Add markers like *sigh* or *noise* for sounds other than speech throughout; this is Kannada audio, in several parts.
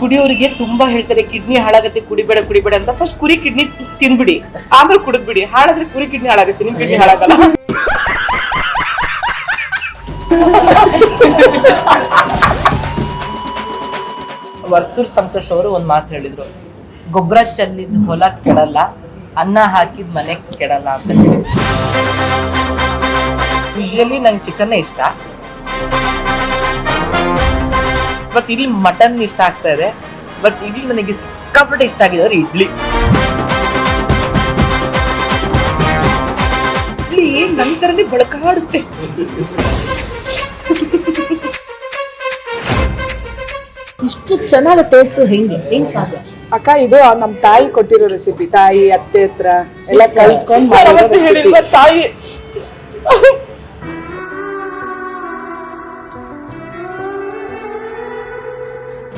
ಕುಡಿಯೋರಿಗೆ ತುಂಬಾ ಹೇಳ್ತಾರೆ ಕಿಡ್ನಿ ಹಾಳಾಗತ್ತೆ, ಕುಡಿಬೇಡ ಕುಡಿಬೇಡ ಅಂತ. ಫಸ್ಟ್ ಕುರಿ ಕಿಡ್ನಿ ತಿನ್ಬಿಡಿ. ಆಮೇಲೆ ಕುಡಿದ್ಬಿಡಿ. ಹಾಳಾದ್ರೆ ಕುರಿ ಕಿಡ್ನಿ ಹಾಳಾಗತ್ತೆ, ನಿಮ್ ಕಿಡ್ನಿ ಹಾಳಾಗಲ್ಲ. ವರ್ತೂರ್ ಸಂತೋಷ್ ಅವರು ಒಂದ್ ಮಾತು ಹೇಳಿದ್ರು. ಗೊಬ್ಬರ ಚೆಲ್ಲಿದ್ ಹೊಲ ಕೆಡಲ್ಲ, ಅನ್ನ ಹಾಕಿದ ಮನೆ ಕೆಡಲ್ಲ ಅಂತ ಹೇಳಿ. ಯೂಶಲಿ ನಂಗೆ ಚಿಕನ್ ಇಷ್ಟ. ಬಟ್ ಇಲ್ಲಿ ಮಟನ್ ಇಷ್ಟ ಆಗ್ತಾ ಇದೆ. ಬಟ್ ಇಲ್ಲಿ ನನಗೆ ಸಿಕ್ಕಾಪಟ್ಟೆ ಇಷ್ಟ ಆಗಿದೆ ಅಂದ್ರೆ ಇಡ್ಲಿ. ಇಡ್ಲಿ ನಂತರನೇ ಬಳಕಾಡುತ್ತೆ? ಇಷ್ಟು ಚೆನ್ನಾಗಿ ಟೇಸ್ಟ್ ಹೆಂಗೆ? ಹೆಂಗ್ ಸಾಧ್ಯ? ಅಕ್ಕ ಇದು ನಮ್ ತಾಯಿ ಕೊಟ್ಟಿರೋ ರೆಸಿಪಿ ತಾಯಿ ಅತ್ತೆ ಹತ್ರ ಎಲ್ಲ ಕಲ್ತ್ಕೊಂಡ್ ತಾಯಿ?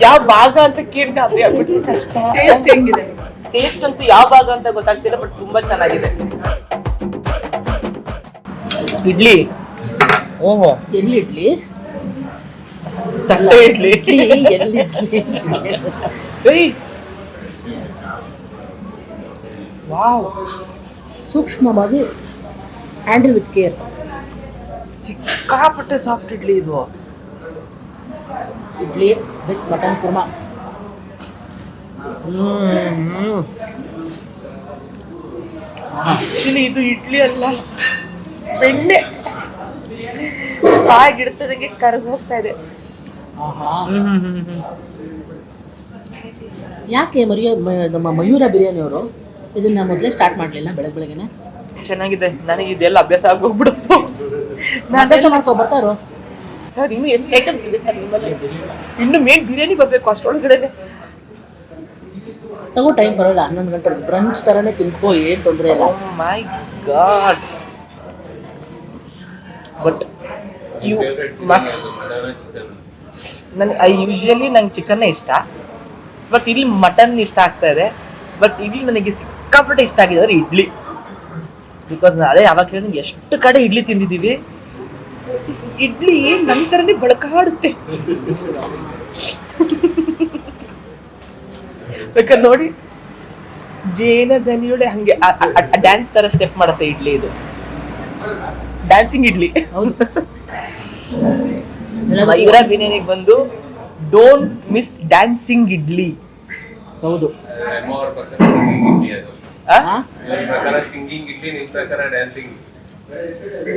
ಯಾವ ಭಾಗ ಅಂತ ಕೇಳಿ ಗಾಬರಿ ಆಗ್ಬಿಟ್ಟು. ಕಷ್ಟ ಟೇಸ್ಟ್ ಹೆಂಗಿದೆ? ಟೇಸ್ಟ್ ಅಂತೂ ಯಾವ ಭಾಗ ಅಂತ ಗೊತ್ತಾಗ್ತಿಲ್ಲ ಬಟ್ ತುಂಬಾ ಚೆನ್ನಾಗಿದೆ. ಇಡ್ಲಿ. ಓಹೋ. ಎಲ್ಲಿ ಇಡ್ಲಿ ತಟ್ಟೆ ಇಡ್ಲಿ. ಎಲ್ಲಿ ಇಡ್ಲಿ ಏಯ್. ವಾವ್. ಸೂಕ್ಷ್ಮವಾಗಿ ಹ್ಯಾಂಡಲ್ ವಿತ್ ಕೇರ್. ಸಿಕ್ಕಾಪಟ್ಟೆ ಸಾಫ್ಟ್ ಇಡ್ಲಿ ಇದು. Idli with mutton kurma actually ಇದು ಇಡ್ಲಿ ಅಲ್ಲ. ಬೆಣ್ಣೆ. ಆಗಿಡ್ತದಂಗೆ ಕರಗ್ ಹೋಗ್ತಾ ಇದೆ. ಯಾಕೆ ಮರಿಯ ನಮ್ಮ ಮಯೂರ ಬಿರಿಯಾನಿ ಅವರು ಇದನ್ನ ಮೊದಲೇ ಸ್ಟಾರ್ಟ್ ಮಾಡಲಿಲ್ಲ ಬೆಳಗ್ಗೆ ಬೆಳಗ್ಗೆನೆ? ಚೆನ್ನಾಗಿದೆ. ನನಗೆ ಇದೆಲ್ಲ ಅಭ್ಯಾಸ ಆಗೋಗ್ಬಿಡುತ್ತು ಅಭ್ಯಾಸ ಮಾಡ್ಕೊ ಬರ್ತಾರೋ ಸರ್ ಇನ್ನು ಎಷ್ಟು ಐಟಮ್ಸ್ ಇದೆ ಸರ್ ನಿಮ್ಮಲ್ಲಿ? ಇನ್ನು ಮೇನ್ ಬಿರಿಯಾನಿ ಬರಬೇಕು ಅಷ್ಟೊಳಗಡೆ ತಗೋ ಟೈಮ್ ಬರೋಲ್ಲ ಹನ್ನೊಂದು ಗಂಟೆ ಬ್ರಂಚ್ ಥರನೇ ತಿನ್ಕೋ ಏನು ತೊಂದರೆ ಇಲ್ಲ. ಮೈ ಗಾಡ್ ಬಟ್ ಯು ಮಸ್ ನನಗೆ ಐ ಯೂಶಲಿ ನಂಗೆ ಚಿಕನ್ನೇ ಇಷ್ಟ. ಬಟ್ ಇಲ್ಲಿ ಮಟನ್ ಇಷ್ಟ ಆಗ್ತಾ ಇದೆ. ಬಟ್ ಇಲ್ಲಿ ನನಗೆ ಸಿಕ್ಕಾಪಟ್ಟೆ ಇಷ್ಟ ಆಗಿದೆ ಅಂದರೆ ಇಡ್ಲಿ. ಬಿಕಾಸ್ ಅದೇ ಯಾವಾಗಲೂ ಎಷ್ಟು ಕಡೆ ಇಡ್ಲಿ ತಿಂದಿದ್ದೀವಿ. ಇಡ್ಲಿ ನಂತರನೇ ಬಳಕಾಡುತ್ತೆ. ಬೇಕಾದ್ರೆ ನೋಡಿ? ಜೇನ ದನಿಯೊಳೆ ಹಂಗೆ ಡ್ಯಾನ್ಸ್ ತರ ಸ್ಟೆಪ್ ಮಾಡುತ್ತೆ ಇಡ್ಲಿ ಇದು. ಡ್ಯಾನ್ಸಿಂಗ್ ಇಡ್ಲಿ. ಹೌದು. ಮಯೂರ ಬಿರಿಯಾನಿಗೆ ಬಂದು ಡೋಂಟ್ ಮಿಸ್ ಡ್ಯಾನ್ಸಿಂಗ್ ಇಡ್ಲಿ. ಹೌದು.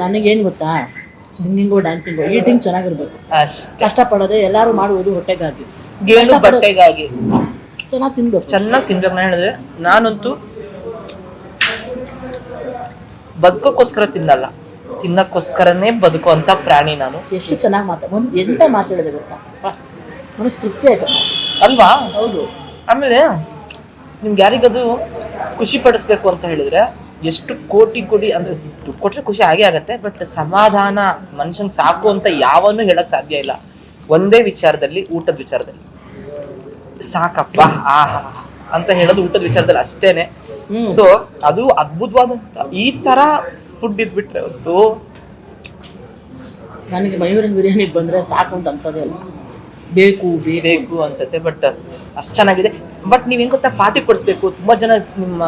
ನನಗೇನು ಗೊತ್ತಾ? ಸಿಂಗಿಂಗು ಡ್ಯಾನ್ಸಿಂಗು ಈಟಿಂಗ್ ಚೆನ್ನಾಗಿರ್ಬೇಕು. ಕಷ್ಟ ಪಡೋದೇ ಎಲ್ಲರೂ ಮಾಡುವುದು ಹೊಟ್ಟೆಗಾಗಿ. ಗೇಣು ಬಟ್ಟೆಗಾಗಿ. ಚೆನ್ನಾಗಿ ತಿನ್ಬೇಕು. ಚೆನ್ನಾಗಿ ತಿನ್ಬೇಕು. ನಾನು ಹೇಳಿದ್ರೆ ನಾನಂತೂ ಬದುಕೋಕ್ಕೋಸ್ಕರ ತಿನ್ನಲ್ಲ. ತಿನ್ನಕ್ಕೋಸ್ಕರನೇ ಬದುಕುವಂತ ಪ್ರಾಣಿ ನಾನು. ಎಷ್ಟು ಚೆನ್ನಾಗಿ ಮಾತಾಡ ಒಂದು ಎಂತ ಮಾತಾಡಿದೆ ಗೊತ್ತಾ? ಮನಸ್ಸು ತೃಪ್ತಿ ಆಯ್ತು. ಅಲ್ವಾ? ಹೌದು. ಆಮೇಲೆ ನಿಮ್ಗೆ ಯಾರಿಗದು ಖುಷಿ ಪಡಿಸ್ಬೇಕು ಅಂತ ಹೇಳಿದ್ರೆ ಎಷ್ಟು ಕೋಟಿ ಕೋಟಿ ಅಂದ್ರೆ ದುಡ್ಡು ಕೊಟ್ರೆ ಖುಷಿ ಆಗೇ ಆಗತ್ತೆ ಬಟ್ ಸಮಾಧಾನ ಮನುಷ್ಯನ್ ಸಾಕು ಅಂತ ಯಾವನ್ನೂ ಹೇಳಕ್ ಸಾಧ್ಯ ಇಲ್ಲ. ಒಂದೇ ವಿಚಾರದಲ್ಲಿ ಊಟದ ವಿಚಾರದಲ್ಲಿ. ಸಾಕಪ್ಪ ಆಹಾ ಅಂತ ಹೇಳೋದು ಊಟದ ವಿಚಾರದಲ್ಲಿ ಅಷ್ಟೇನೆ. ಸೊ ಅದು ಅದ್ಭುತವಾದಂತ ಈ ತರ ಫುಡ್ ಇದ್ಬಿಟ್ರೆ ಅವತ್ತು ನನಗೆ ಮಯೂರಿನ ಬಿರಿಯಾನಿ ಬಂದರೆ ಸಾಕು ಅಂತ ಅನ್ಸೋದೇ ಇಲ್ಲ. ಬೇಕು ಬೇಕು ಬೇಕು ಅನ್ಸುತ್ತೆ ಬಟ್ ಅಷ್ಟು ಚೆನ್ನಾಗಿದೆ. ಬಟ್ ನೀವ್ ಹೆಂಗ್ ಗೊತ್ತಾ ಪಾರ್ಟಿ ಕೊಡಿಸ್ಬೇಕು. ತುಂಬಾ ಜನ ನಿಮ್ಮ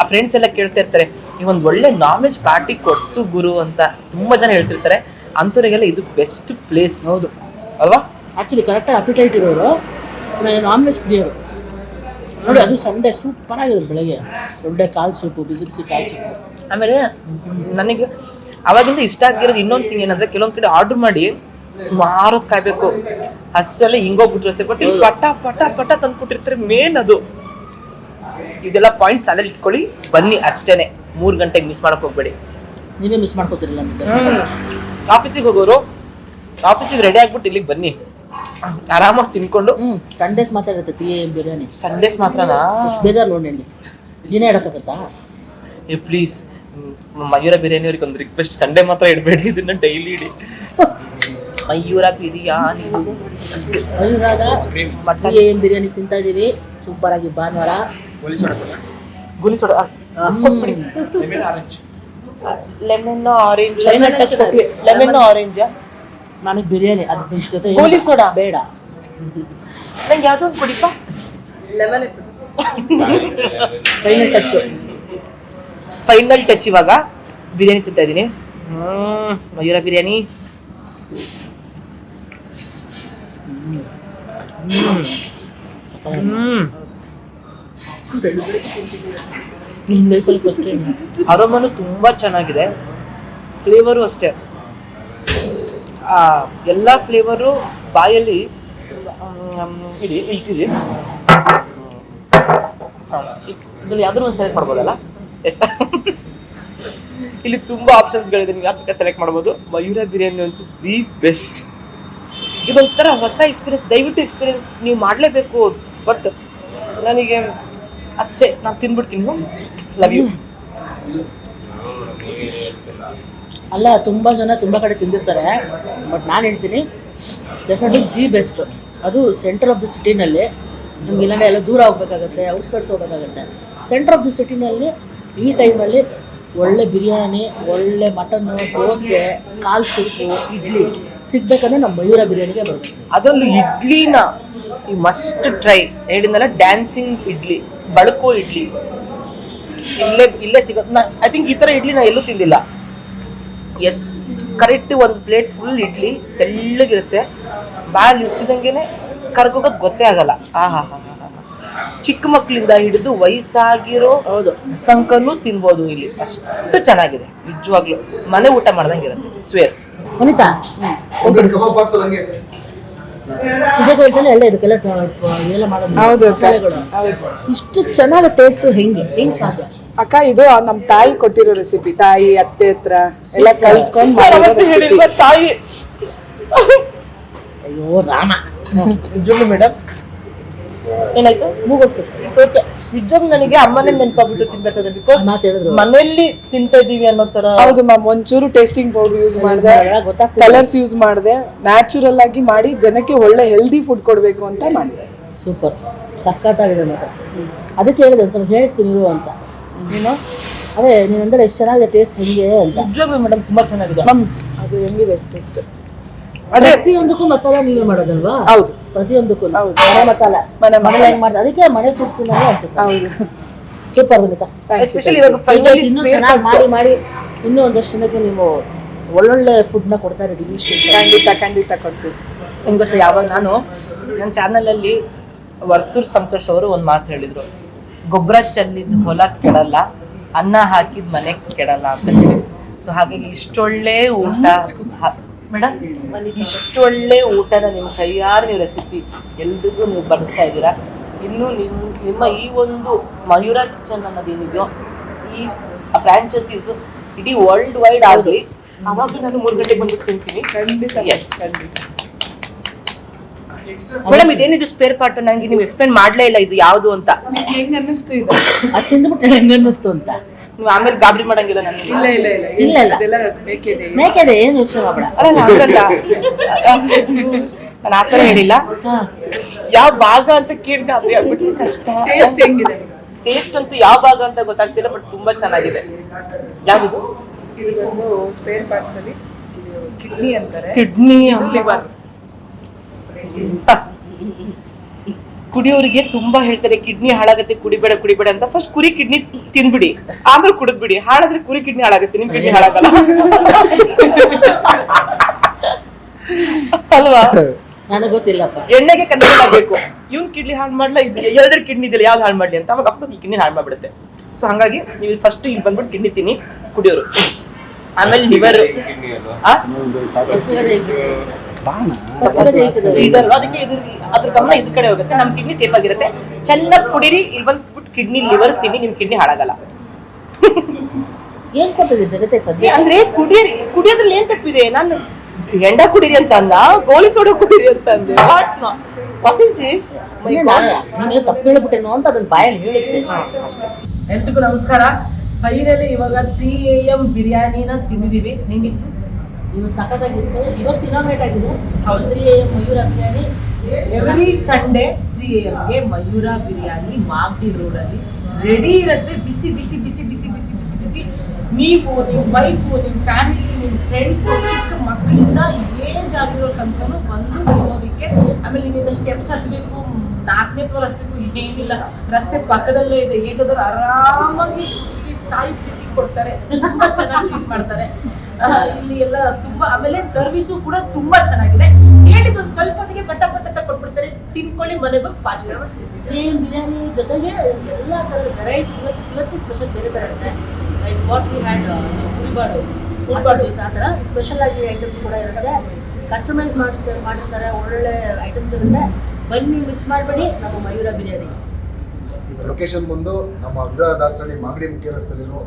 ಆ ಫ್ರೆಂಡ್ಸ್ ಎಲ್ಲ ಕೇಳ್ತಾ ಇರ್ತಾರೆ ನೀವೊಂದು ಒಳ್ಳೆ ನಾನ್ ವೆಜ್ ಪಾರ್ಟಿ ಕೊಡ್ಸು ಗುರು ಅಂತ ತುಂಬಾ ಜನ ಹೇಳ್ತಿರ್ತಾರೆ. ಅಂಥವ್ರಿಗೆಲ್ಲ ಇದು ಬೆಸ್ಟ್ ಪ್ಲೇಸ್ ಹೌದು. ಅಲ್ವಾ? ಆ್ಯಕ್ಚುಲಿ ಕರೆಕ್ಟಾಗಿ ಅಪಿಟೈಟ್ ಇರೋರು ಆಮೇಲೆ ನಾನ್ ವೆಜ್ ಪ್ರಿಯರು. ನೋಡಿ ಅದು ಸಂಡೆ ಸೂಪರ್ ಆಗಿರೋದು ಬೆಳಗ್ಗೆ. ದೊಡ್ಡ ಕಾಲು ಸೂಪು ಬಿಸಿ ಬಿಸಿ ಕಾಲು ಸೂಪು. ಆಮೇಲೆ ನನಗೆ ಅವಾಗಿಂದ ಇಷ್ಟ ಆಗಿರೋದು ಇನ್ನೊಂದು ಥಿಂಗ್ ಏನಂದ್ರೆ ಕೆಲವೊಂದು ಕಡೆ ಆರ್ಡರ್ ಮಾಡಿ ಸುಮಾರು ಕಾಯ್ಬೇಕು. ಅಷ್ಟೆಲ್ಲ ಹಿಂಗೋಗ್ಬಿಟ್ಟಿರುತ್ತೆ. ಬಟ್ ಇಲ್ಲಿ ಪಟ ಪಟ ಪಟ ತಂದ್ಕೊಟ್ಟಿರ್ತಾರೆ ಮೇನ್ ಅದು. ಇದೆಲ್ಲ ಪಾಯಿಂಟ್ಸ್ ಅಲ್ಲಲ್ಲಿ ಇಟ್ಕೊಳ್ಳಿ. ಬನ್ನಿ ಅಷ್ಟೇನೆ. ಮೂರು ಗಂಟೆಗೆ ಮಿಸ್ ಮಾಡಕ್ ಹೋಗ್ಬೇಡಿ. ನೀವೇ ಮಿಸ್ ಮಾಡ್ಕೋತಿರಲಿಲ್ಲ ಆಫೀಸಿಗೆ ಹೋಗೋರು ಆಫೀಸಿಗೆ ರೆಡಿ ಆಗ್ಬಿಟ್ಟು ಇಲ್ಲಿಗೆ ಬನ್ನಿ. ಆರಾಮಾಗಿ ತಿನ್ಕೊಂಡು. ಸಂಡೇಸ್ ಮಾತ್ರ ಇರುತ್ತೆ ಟಿ ಬಿರಿಯಾನಿ ಸಂಡೇಸ್ ಮಾತ್ರನಾ? ಎಷ್ಟು ಬೇಜಾರು ನೋಡಿ ಅಲ್ಲಿ ದಿನ ಇಡಕ್ಕಾಗತ್ತಾ? ಏ ಪ್ಲೀಸ್ ಮಯೂರ ಬಿರಿಯಾನಿ ಅವ್ರಿಗೆ ಒಂದು ರಿಕ್ವೆಸ್ಟ್ ಸಂಡೇ ಮಾತ್ರ ಇಡಬೇಡಿ. ಇದನ್ನ ಡೈಲಿ ಇಡಿ. *laughs* ಮಯೂರ ಬಿರಿಯಾನಿ. ಮಯೂರಾಗ ಟಿ ಮಟನ್. ಬಿರಿಯಾನಿ ತಿಂತಾ ಇದೀವಿ ಸೂಪರ್ ಆಗಿ ಭಾನುವಾರ. Goli soda lemon orange. Lemon orange. ನನಗೆ ಬಿರಿಯಾನಿ ಅದ್ರ ಜೊತೆ ಗೋಲಿ ಸೋಡಾ? ಬೇಡ. ನಂಗೆ ಯಾವುದೋ ಒಂದು ಕೊಡಿಪ್ಪ? Lemon final touch final touch ಇವಾಗ. ಬಿರಿಯಾನಿ ತಿಂತಾ ಇದ್ದೀನಿ ಹ್ಮ್ ಮಯೂರ ಬಿರಿಯಾನಿ ಹ್ಮ್ ಹ್ಮ್ ನಿಮ್ಮ ಲೈಫಲ್ಲಿ ಫಸ್ಟ್ ಟೈಮ್ ಅರೋಮನು ತುಂಬಾ ಚೆನ್ನಾಗಿದೆ. ಫ್ಲೇವರು ಅಷ್ಟೇ. ಎಲ್ಲ ಫ್ಲೇವರು ಬಾಯಲ್ಲಿ ಇಡಿ ಇಳ್ತಿದೆ ಇದನ್ನು ಯಾವ್ದಾದ್ರು ಒಂದು ಸೆಲೆಕ್ಟ್ ಮಾಡ್ಬೋದಲ್ಲ? ಎಸ್ *laughs* ಇಲ್ಲಿ ತುಂಬಾ ಆಪ್ಷನ್ಸ್ಗಳಿದೆ ನೀವು ಯಾಕೆ ಸೆಲೆಕ್ಟ್ ಮಾಡ್ಬೋದು? ಮಯೂರ ಬಿರಿಯಾನಿ ಅಂತೂ ದಿ ಬೆಸ್ಟ್ ಇದೊಂಥರ ಹೊಸ ಎಕ್ಸ್ಪೀರಿಯನ್ಸ್ ದಯವಿಟ್ಟು ಎಕ್ಸ್ಪೀರಿಯನ್ಸ್ ನೀವು ಮಾಡಲೇಬೇಕು. ಬಟ್ ನನಗೆ ಅಷ್ಟೇ, ನಾನು ತಿನ್ಬಿಡ್ತೀನಿ. ಲವ್ ಯು ಅಲ್ಲ, ತುಂಬ ಜನ ತುಂಬ ಕಡೆ ತಿಂದಿರ್ತಾರೆ. ಬಟ್ ನಾನು ಹೇಳ್ತೀನಿ ಡೆಫಿನೆಟ್ಲಿ ದಿ ಬೆಸ್ಟ್ ಅದು ಸೆಂಟರ್ ಆಫ್ ದಿ ಸಿಟಿನಲ್ಲಿ ನಿಮ್ಗೆ ಇಲ್ಲಾಂದ್ರೆ ಎಲ್ಲ ದೂರ ಹೋಗ್ಬೇಕಾಗತ್ತೆ ಔಟ್ಸ್ಕರ್ಟ್ಸ್ ಹೋಗ್ಬೇಕಾಗತ್ತೆ. ಸೆಂಟರ್ ಆಫ್ ದಿ ಸಿಟಿನಲ್ಲಿ ಈ ಟೈಮಲ್ಲಿ ಒಳ್ಳೆ ಬಿರಿಯಾನಿ, ಒಳ್ಳೆ ಮಟನ್ನು, ದೋಸೆ, ಕಾಲು ಸೂಪು, ಇಡ್ಲಿ. ಸಿಗ್ಬೇಕಂದ್ರೆ ನಮ್ಮ ಮಯೂರ ಬಿರಿಯಾನಿಗೆ ಬರಬೇಕು ಅದರಲ್ಲೂ ಇಡ್ಲಿನ ಈ ಮಸ್ಟ್ ಟ್ರೈ ಹೇಳಿದ್ನಲ್ಲ ಡ್ಯಾನ್ಸಿಂಗ್ ಇಡ್ಲಿ ಬಳ್ಕೋ ಇಡ್ಲಿ. ಇಲ್ಲೇ ಇಲ್ಲೇ ಸಿಗುತ್ತೆ ನಾ ಐ ಥಿಂಕ್ ಈ ಥರ ಇಡ್ಲಿ ನಾ ಎಲ್ಲೂ ತಿಂದಿಲ್ಲ. ಎಸ್ ಕರೆಕ್ಟ್ ಒಂದು ಪ್ಲೇಟ್ ಫುಲ್ ಇಡ್ಲಿ ತೆಳ್ಳಗಿರುತ್ತೆ. ಬಾಲ್ ಇಟ್ಟಿದಂಗೆನೆ ಕರ್ಕೋಗೋದು ಗೊತ್ತೇ ಆಗಲ್ಲ. ಆ ಹಾ ಹಾ ಹಾ ಚಿಕ್ಕ ಮಕ್ಕಳಿಂದ ಹಿಡಿದು ವಯಸ್ಸಾಗಿರೋ ಹೌದು. ತನಕನೂ ತಿನ್ಬೋದು ಇಲ್ಲಿ. ಅಷ್ಟು ಚೆನ್ನಾಗಿದೆ. ನಿಜವಾಗ್ಲೂ ಮನೆ ಊಟ ಮಾಡ್ದಂಗೆ ಇರುತ್ತೆ. ಸ್ವೇರ್ ವನಿತಾ ಹೇಳ್ತಾನೆ ಎಲ್ಲ ಇದಕ್ಕೆಲ್ಲ ಎಲ್ಲ ಮಾಡೋದು. ಹೌದು ಸರ್. ಮಸಾಲೆಗಳು. ಹೌದು. ಇಷ್ಟು ಚೆನ್ನಾಗಿ ಟೇಸ್ಟ್ ಹೆಂಗೆ? ಹೆಂಗ್ ಸಾಧ್ಯ? ಅಕ್ಕ ಇದು ನಮ್ ತಾಯಿ ಕೊಟ್ಟಿರೋ ರೆಸಿಪಿ ತಾಯಿ ಅತ್ತೆ ಹತ್ರ ಎಲ್ಲ ಕಲ್ತ್ಕೊಂಡ್ ಮಾಡಿರೋ ರೆಸಿಪಿ ತಾಯಿ. ಅಯ್ಯೋ ರಾಮ. ನಿಜವಾಗ್ಲೂ ಮೇಡಮ್ ಏನಾಯ್ತು? ಮೂಗರ್ಸು. ಸೋಕೆ ನಿಜವಾಗ ನನಗೆ ಅಮ್ಮನೇ ನೆನಪಾಗ್ಬಿಟ್ಟು ತಿನ್ಬೇಕಾದ್ರೆ ಬಿಕಾಸ್ ಮಾತು ಹೇಳಿದ್ರು ಮನೆಯಲ್ಲಿ ತಿಂತಾ ಇದೀವಿ ಅನ್ನೋ ತರ ಹೌದು ಮ್ಯಾಮ್ ಒಂಚೂರು ಟೇಸ್ಟಿಂಗ್ ಪೌಡರ್ ಯೂಸ್ ಮಾಡಿದೆ. ಗೊತ್ತಾಗ್ತದೆ ಕಲರ್ಸ್ ಯೂಸ್ ಮಾಡಿದೆ. ನ್ಯಾಚುರಲ್ ಆಗಿ ಮಾಡಿ ಜನಕ್ಕೆ ಒಳ್ಳೆ ಹೆಲ್ದಿ ಫುಡ್ ಕೊಡ್ಬೇಕು ಅಂತ ಮಾಡಿದೆ ಸೂಪರ್ ಸಖತ್ತಾಗಿದೆ ಮಾತ್ರ. ಅದಕ್ಕೆ ಹೇಳಿದೆ ಒಂದ್ಸಲ ಹೇಳಿಸ್ತೀನಿ ಇರು ಅಂತ. ನೀನು ಅದೇ ನೀನಂದ್ರೆ ಎಷ್ಟು ಚೆನ್ನಾಗಿದೆ ಟೇಸ್ಟ್ ಹೆಂಗೆ ಅಂತ. ನಿಜವಾಗ್ಲೂ ಮೇಡಮ್ ತುಂಬಾ ಚೆನ್ನಾಗಿದೆ. ಮ್ಯಾಮ್ ಅದು ಹೆಂಗಿದೆ ಟೇಸ್ಟ್ ಅದೇ ಪ್ರತಿಯೊಂದಕ್ಕೂ ಮಸಾಲ ನೀವೇ ಮಾಡೋದಲ್ವಾ? ಹೌದು. ಪ್ರತಿಯೊಂದಕ್ಕೂ. ಮನೆ ಮಸಾಲ. ಮನೆ ಮಸಾಲ. ಹೆಂಗ್ ಮಾಡ್ದೆ ಅದಕ್ಕೆ ಮನೆ ಫುಡ್ ತಿನ್ನೋದು ಅನ್ಸುತ್ತೆ ಹೌದು. ಸೂಪರ್ ಬಂದಿತ್ತ? ಎಸ್ಪೆಷಲಿ ಇವಾಗ ಫೈನಲಿ ಇನ್ನೂ ಚೆನ್ನಾಗಿ ಮಾಡಿ ಮಾಡಿ ಇನ್ನೂ ಒಂದಷ್ಟು ಜನಕ್ಕೆ ನೀವು ಒಳ್ಳೊಳ್ಳೆ ಫುಡ್ನ ಕೊಡ್ತಾರೆ ಡಿಲಿಷಿಯಸ್ ಖಂಡಿತ ಖಂಡಿತ ಕೊಡ್ತೀವಿ. ನಿಮ್ಗೆ ಗೊತ್ತಾ ಯಾವಾಗ ನಾನು ನನ್ನ ಚಾನಲಲ್ಲಿ ವರ್ತೂರ್ ಸಂತೋಷ್ ಅವರು ಒಂದು ಮಾತು ಹೇಳಿದ್ರು. ಗೊಬ್ಬರ ಚೆಲ್ಲಿದ ಹೊಲ ಕೆಡಲ್ಲ ಅನ್ನ ಹಾಕಿದ ಮನೆ ಕೆಡಲ್ಲ ಅಂತ ಹೇಳಿ. ಸೊ ಹಾಗಾಗಿ ಇಷ್ಟೊಳ್ಳೆ ಊಟ ಮೇಡಮ್ ಇಷ್ಟೊಳ್ಳೆ ಊಟನ ನಿಮ್ಮ ಕೈಯಾರ ನೀವು ರೆಸಿಪಿ ಎಲ್ರಿಗೂ ನೀವು ಬಡಿಸ್ತಾ ಇದ್ದೀರಾ? ಇನ್ನು ನಿಮ್ಮ ನಿಮ್ಮ ಈ ಒಂದು ಮಯೂರ ಕಿಚನ್ ಅನ್ನೋದೇನಿದೆಯೋ ಈ ಫ್ರಾಂಚೈಸೀಸ್ ಇಡೀ ವರ್ಲ್ಡ್ ವೈಡ್ ಆಗಲಿ ಅವಾಗ ನಾನು ಮೂರು ಗಂಟೆಗೆ ಬಂದು ತಿಂತೀನಿ. ಖಂಡಿತ ಎಸ್ ಮೇಡಮ್ ಇದೇನಿದು ಸ್ಪೇರ್ ಪಾರ್ಟ್ ನಂಗೆ ನೀವು ಎಕ್ಸ್ಪ್ಲೇನ್ ಮಾಡ್ಲೇ ಇಲ್ಲ ಇದು ಯಾವುದು ಅಂತ. ಹೆಂಗ್ ಅನ್ನಿಸ್ತು ಇದು? ಅದು ತಿಂದ್ಬಿಟ್ಟು ಹೆಂಗ ಅನ್ನಿಸ್ತು ಅಂತ? ನೀವು ಆಮೇಲೆ ಗಾಬರಿ ಮಾಡಂಗಿಲ್ಲ ನನಗೆ. ಇಲ್ಲ ಇಲ್ಲ ಇಲ್ಲ. ಇಲ್ಲ, ಇಲ್ಲ. ಇದೆಲ್ಲ ಬೇಕಿದೆ ಮೇಕೆದೆ ಏನು ಯೋಚನೆ ಮಾಡಬೇಡ. ಅಲ್ಲ ನಾನು ಆ ಥರ ಹೇಳಿಲ್ಲ ಯಾವ ಭಾಗ ಅಂತ ಕೇಳಿ ಗಾಬರಿ ಆಗ್ಬಿಟ್ಟು ಕಷ್ಟ. ಟೇಸ್ಟ್ ಹೆಂಗಿದೆ? ಟೇಸ್ಟ್ ಅಂತೂ ಯಾವ ಭಾಗ ಅಂತ ಗೊತ್ತಾಗ್ತಿಲ್ಲ ಬಟ್ ತುಂಬಾ ಚೆನ್ನಾಗಿದೆ. ಯಾವುದು? ಇದು ಬಂದು ಸ್ಪೇರ್ ಪಾರ್ಟ್ಸ್ ಅಲ್ಲಿ ಕಿಡ್ನಿ ಅಂತಾರೆ. ಕಿಡ್ನಿ ಲಿವರ್ ಕುಡಿಯೋರಿಗೆ ತುಂಬಾ ಹೇಳ್ತಾರೆ ಕಿಡ್ನಿ ಹಾಳಾಗತ್ತೆ ಕುಡಿಬೇಡ ಕುಡಿಬೇಡ ಅಂತ. ಫಸ್ಟ್ ಕುರಿ ಕಿಡ್ನಿ ತಿನ್ಬಿಡಿ ಆಮೇಲೆ ಕುಡಿದ್ಬಿಡಿ. ಹಾಳಾದ್ರೆ ಕುರಿ ಕಿಡ್ನಿ ಹಾಳಾಗತ್ತೆ ನಿಮ್ ಕಿಡ್ನಿ ಹಾಳಾಗಲ್ಲ. ಅಲ್ವಾ? ನನಗೆ ಗೊತ್ತಿಲ್ಲಪ್ಪ. ಎಣ್ಣೆಗೆ ಕನ್ವರ್ಟ್ ಆಗ್ಬೇಕು. ಇವ್ನ್ ಕಿಡ್ನಿ ಹಾಳು ಮಾಡ್ಲಾ? ಇದು ಎರಡರ ಕಿಡ್ನಿ ಇದೆಯಲ್ಲ ಯಾವ್ದು ಹಾಳು ಮಾಡ್ಲಿ ಅಂತ. ಅವಾಗ ಅಫ್ಕೋರ್ಸ್ ಈ ಕಿಡ್ನಿ ಹಾಳು ಮಾಡ್ಬಿಡುತ್ತೆ. ಸೊ ಹಂಗಾಗಿ ನೀವು ಫಸ್ಟ್ ಇಲ್ಲಿ ಬಂದ್ಬಿಟ್ಟು ಕಿಡ್ನಿ ತಿನ್ನಿ ಕುಡಿಯೋರು. ಆಮೇಲೆ ಲಿವರ್ ಇದಲ್ವಾ ಅದಕ್ಕೆ ಇದ್ರ ಅದ್ರ ಗಮನ ಇದ್ ಕಡೆ ಹೋಗುತ್ತೆ. ನಮ್ ಕಿಡ್ನಿ ಸೇಫ್ ಆಗಿರುತ್ತೆ. ಚೆನ್ನಾಗಿ ಕುಡಿರಿ ಇಲ್ಲಿ ಬಂದ್ಬಿಟ್ಟು ಕಿಡ್ನಿ ಲಿವರ್ ತಿನ್ನಿ ನಿಮ್ ಕಿಡ್ನಿ ಹಾಳಾಗಲ್ಲ. ಏನ್ ಕೊಟ್ಟಿದೆ ಜಗತ್ತೆ ಸದ್ಯ? ಅಂದ್ರೆ ಕುಡಿಯರಿ ಕುಡಿಯೋದ್ರಲ್ಲಿ ಏನ್ ತಪ್ಪಿದೆ? ನಾನು ಹೆಂಡ ಕುಡಿರಿ ಅಂತ ಅಂದ ಗೋಲಿ ಸೋಡಾ ಕುಡೀರಿ ಅಂತ ಅಂದೆ ವಾಟ್ ಇಸ್ ದಿಸ್ ನೀನು ತಪ್ಪು ಹೇಳ್ಬಿಟ್ಟೇನೋ ಅಂತ ಅದನ್ನ ಬಾಯಲ್ಲಿ ಹೇಳಿಸ್ದೆ. ಎಲ್ರಿಗೂ ನಮಸ್ಕಾರ. ಫೈನಲಿ ಇವಾಗ ತ್ರೀ ಎ ಎಂ ಬಿರಿಯಾನಿನ ತಿಂದಿದೀವಿ. ಹೆಂಗಿತ್ತು ಇವತ್ತು ಸಖತ್ತಾಗಿತ್ತು. ಇವತ್ತು ಇನಾಗ್ರೇಟ್ ಆಗಿದೆ. Three Mayura biryani. Every Sunday three A ಎಂಗೆ ಮಯೂರ ಬಿರಿಯಾನಿ ಮಾಗಡಿ ರೋಡಲ್ಲಿ ರೆಡಿ ಇರುತ್ತೆ. ಬಿಸಿ ಬಿಸಿ ಬಿಸಿ ಬಿಸಿ ಬಿಸಿ ಬಿಸಿ ಬಿಸಿ. ನೀವು ನಿಮ್ಮ ವೈಫು ನಿಮ್ಮ ಫ್ಯಾಮಿಲಿ ನಿಮ್ಮ ಫ್ರೆಂಡ್ಸು ಚಿಕ್ಕ ಮಕ್ಕಳಿಂದ ಏಜ್ ಆಗಿರೋ ತನಕನೂ ಬಂದು ತಿನ್ನೋದಕ್ಕೆ ಆಮೇಲೆ ನಿಮ್ಮಿಂದ ಸ್ಟೆಪ್ಸ್ ಹತ್ತಬೇಕು ನಾಲ್ಕನೇ ಫ್ಲೋರ್ ಹತ್ತಬೇಕು ಏನಿಲ್ಲ. ರಸ್ತೆ ಪಕ್ಕದಲ್ಲೇ ಇದೆ. ಏಜ್ ಆರಾಮಾಗಿ ತಾಯಿ ಪ್ರೀತಿ ಕೊಡ್ತಾರೆ ತುಂಬಾ ಚೆನ್ನಾಗಿ ಟ್ರೀಟ್ ಮಾಡ್ತಾರೆ. ಇಲ್ಲಿ ಎಲ್ಲ ತುಂಬಾ ಆಮೇಲೆ ಸರ್ವಿಸು ಕೂಡ ತುಂಬಾ ಚೆನ್ನಾಗಿದೆ. ಹೇಳಿದ ಒಂದು ಸ್ವಲ್ಪ ಹೊತ್ತಿಗೆ ಬಟ್ಟ ಬಟ್ಟ ಕೊಟ್ಬಿಡ್ತಾರೆ. ತಿನ್ಕೊಳ್ಳಿ ಮನೆಗೆ ಹೋಗಿ ಏನ್ ಬಿರಿಯಾನಿ ಜೊತೆಗೆ ಎಲ್ಲ ಥರದ ವೆರೈಟಿ ಇವತ್ತು ಇವತ್ತು ಸ್ಪೆಷಲ್ ಬೇರೆ ಬೇರೆ ಇರುತ್ತೆ. ಲೈಕ್ ವಾಟ್ ವಿ ಹ್ಯಾಡ್ ಉಳಿಬಾಡು ಉಳಿಬಾಡು ಆ ಥರ ಸ್ಪೆಷಲ್ ಆಗಿ ಐಟಮ್ಸ್ ಕೂಡ ಇರುತ್ತೆ. ಕಸ್ಟಮೈಸ್ ಮಾಡಿರ್ತಾರೆ ಮಾಡಿರ್ತಾರೆ ಒಳ್ಳೊಳ್ಳೆ ಐಟಮ್ಸ್ ಇರುತ್ತೆ. ಬನ್ನಿ ಮಿಸ್ ಮಾಡಬೇಡಿ. ನಮ್ಮ ಮಯೂರ ಬಿರಿಯಾನಿ. ಲೊಕೇಶನ್ ಬಂದು ನಮ್ಮ ಅಗ್ರ ದಾಸರಳ್ಳಿ ಮಾಗಡಿ ಮುಖ್ಯ ರಸ್ತೆಯಲ್ಲಿರೋ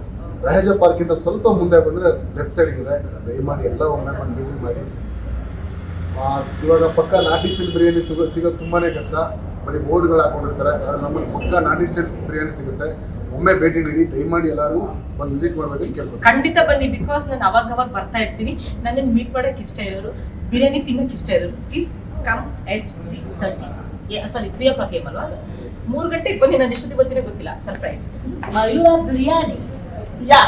ರಹಜ ಪಾರ್ಕ್ ಇಂದ ಸ್ವಲ್ಪ ಮುಂದೆ ಬಂದ್ರೆ ಲೆಫ್ಟ್ ಸೈಡ್ ಇದೆ ದಯಮಾಡಿ ಎಲ್ಲ ಒಮ್ಮೆ ಬಂದು ವಿಸಿಟ್ ಮಾಡಿ. ಇವಾಗ ಪಕ್ಕ ನಾಟಿ ಸ್ಟೈಲ್ ಬಿರಿಯಾನಿ ಸಿಗೋದು ತುಂಬಾನೇ ಕಷ್ಟ. ಬರೀ ಬೋರ್ಡ್ಗಳು ಹಾಕೊಂಡಿರ್ತಾರೆ. ಆದರೆ ನಮ್ಮಲ್ಲಿ ಪಕ್ಕ ನಾಟಿ ಸ್ಟೈಲ್ ಬಿರಿಯಾನಿ ಸಿಗುತ್ತೆ. ಒಮ್ಮೆ ಭೇಟಿ ನೀಡಿ, ದಯಮಾಡಿ ಎಲ್ಲರೂ ಬಂದು ವಿಸಿಟ್ ಮಾಡ್ಬೇಕಂತ ಕೇಳ್ಬೋದು. ಖಂಡಿತ ಬನ್ನಿ ಬಿಕಾಸ್ ನಾನು ಅವಾಗ ಅವಾಗ ಬರ್ತಾ ಇರ್ತೀನಿ. ನನ್ನನ್ನು ಮೀಟ್ ಮಾಡೋಕೆ ಇಷ್ಟ ಇರೋರು, ಬಿರಿಯಾನಿ ತಿನ್ನೋಕೆ ಇಷ್ಟ ಇರೋರು please come at three thirty sorry three o'clock ಅಲ್ವಾ ಮೂರು ಗಂಟೆಗೆ ಬನ್ನಿ ನಾನು ಎಷ್ಟು ಬರ್ತೀನಿ ಗೊತ್ತಿಲ್ಲ. ಸರ್ಪ್ರೈಸ್ ಮಯೂರ ಬಿರಿಯಾನಿ ಯಾ